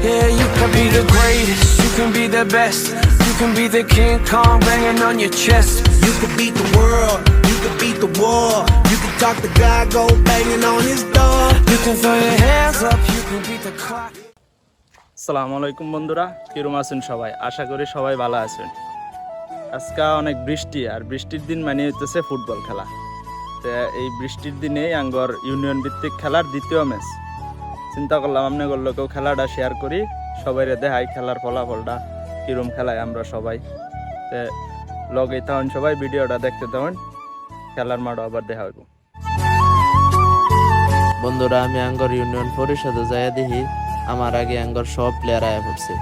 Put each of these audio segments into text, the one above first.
Yeah, you can be the greatest, you can be the best. You can be the King Kong banging on your chest. You could beat the world, you could beat the war. You could talk to God, go banging on his door. You can throw your hands up, you can beat the clock. আসসালামু আলাইকুম বন্ধুরা কিরম আছেন সবাই আশা করি সবাই ভালো আছেন আজকে অনেক বৃষ্টি আর বৃষ্টির দিন মানে হইতেছে ফুটবল খেলা তো এই বৃষ্টির দিনেই আঙ্গর ইউনিয়ন ভিত্তিক খেলার দ্বিতীয় ম্যাচ চিন্তা করলাম আপনি লোকেও খেলাটা শেয়ার করি সবাই দেখাই খেলার ফলাফলটা, কিরম খেলায় আমরা সবাই। তো লগেই তখন সবাই, ভিডিওটা দেখতে তখন খেলার মাঠও আবার দেখা হইব। বন্ধুরা, আমি আঙ্গর ইউনিয়ন পরিষদে যাইয়া দেখি, আমার আগে আঙ্গর সব প্লেয়ার আয়া পড়ছে।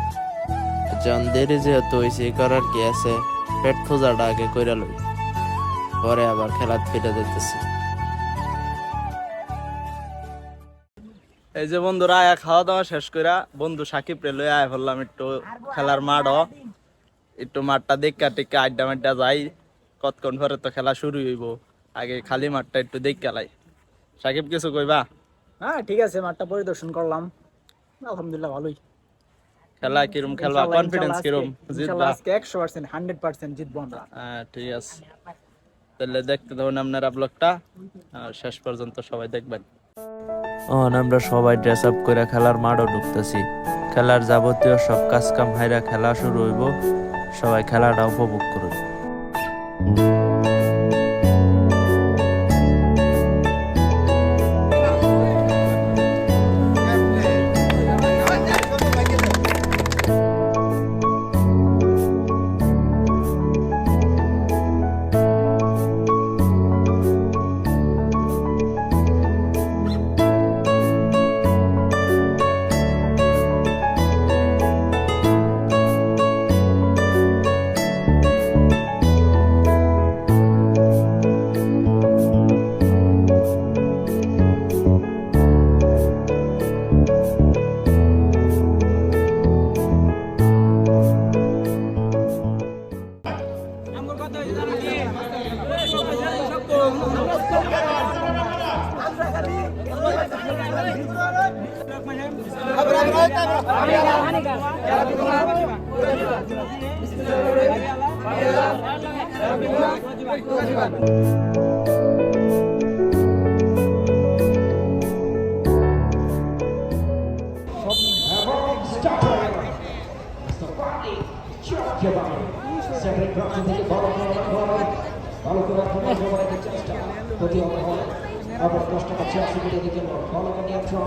জন দেরি যেহেতু হয়েছে করার কি আছে? পেট পূজাটা আগে কইরা লই। পরে আবার খেলাত ফিরে যেতেছি এই যে বন্ধুরা আয়া খাওয়া দাওয়া শেষ কইরা বন্ধু সাকিব রে লই আয়া বললাম একটু খেলার মাঠও। একটু মাঠটা দেখা টেকা আড্ডা মাড্ডা যাই কতক্ষণ পরে তো খেলা শুরু হইব। আগে খালি মাঠটা একটু দেখ লাই। সাকিব কিছু কইবা? হ্যাঁ ঠিক আছে মাঠটা পরিদর্শন করলাম। আলহামদুলিল্লাহ ভালোই। খেলা কিরম খেলবা? কনফিডেন্স কিরম? জিতবা? আজকে একশো পার্সেন্ট হান্ড্রেড পার্সেন্ট জিতবো আমরা। হ্যাঁ ঠিক আছে। তাহলে দেখতে থাকুন আপনারা ব্লগটা। আর শেষ পর্যন্ত সবাই দেখবেন। অন, আমরা সবাই ড্রেস আপ করে খেলার মাঠও ঢুকতেছি। খেলার যাবতীয় সব কাজ কাম হাইরা খেলা শুরু হইব। সবাই খেলাটা উপভোগ সেকেন্ড রাউন্ড থেকে বড় বড় ভালো করে আক্রমণ সবাই চেষ্টা প্রতি আবার কষ্ট পাচ্ছে অসুবিধা দিকে বড় করে নিয়ন্ত্রণ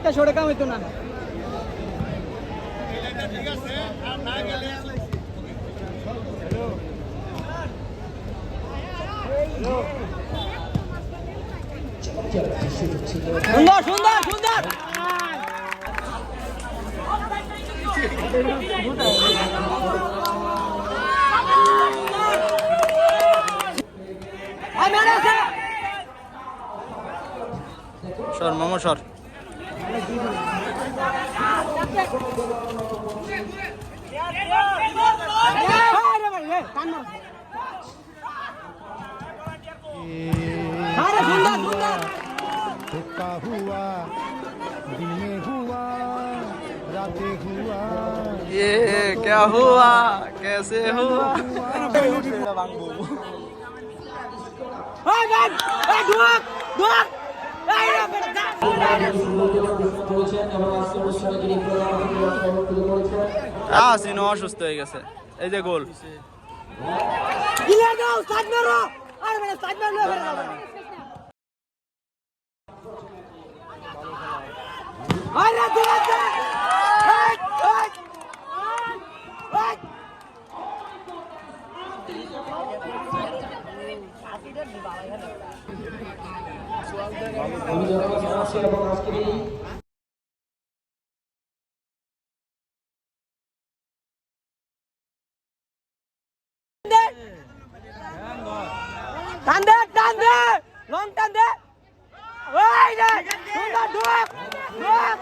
এইটা সরে হইতো না। সুন্দর সুন্দর সুন্দর। সর মামা সর धोखा हुआ दिने हुआ रातें हुआ ये क्या हुआ कैसे हुआ Hey, God! Hey, Duak! Duak! Hey, Robert! ঢুক এই রে বেটা আসিনো অসুস্থ হয়ে গেছে। এই যে গোল। আরে আছে এই, এই, এই। আমি যখন জানাচ্ছি এবং আজকের টান দে টান দে লং টান দে ওই রে সুন্দর ঢুক ঢুক।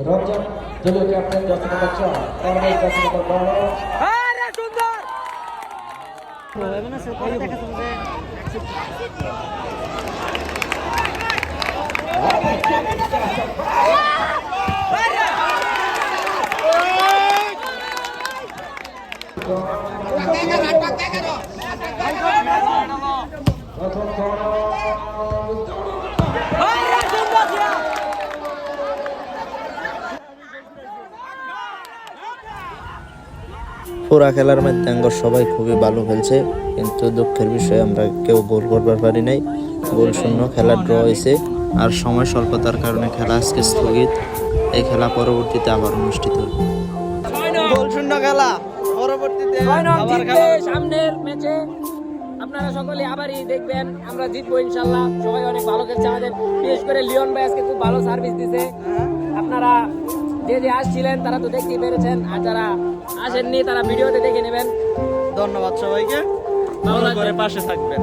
রমজান দলীয় ক্যাপ্টেন জার্সি নাম্বার চার পারভেজ জার্সি নাম্বার বারো প্রথম corner, আরে সুন্দর দিয়া পুরা খেলার মধ্যে আঙ্গর সবাই খুবই ভালো খেলছে কিন্তু দুঃখের বিষয়ে আমরা কেউ গোল করবার পারি নাই। গোল শূন্য খেলা ড্র হয়েছে। আর সময় স্বল্পতার কারণে খেলা আজকে স্থগিত। এই খেলা পরবর্তীতে আবার অনুষ্ঠিত হবে। গোল শূন্য খেলা। পরবর্তীতে। সামনের ম্যাচে। আপনারা সকলে আবারই দেখবেন আমরা জিতবো ইনশাল্লাহ সবাই অনেক ভালো খেলছে আমাদের। বিশেষ করে লিওন ভাই আজকে খুব ভালো সার্ভিস দিছে। আপনারা যে যে আসছিলেন তারা তো দেখতেই পেরেছেন। আর যারা আসেননি তারা ভিডিওতে দেখে নেবেন। ধন্যবাদ সবাইকে। ভালো করে পাশে থাকবেন।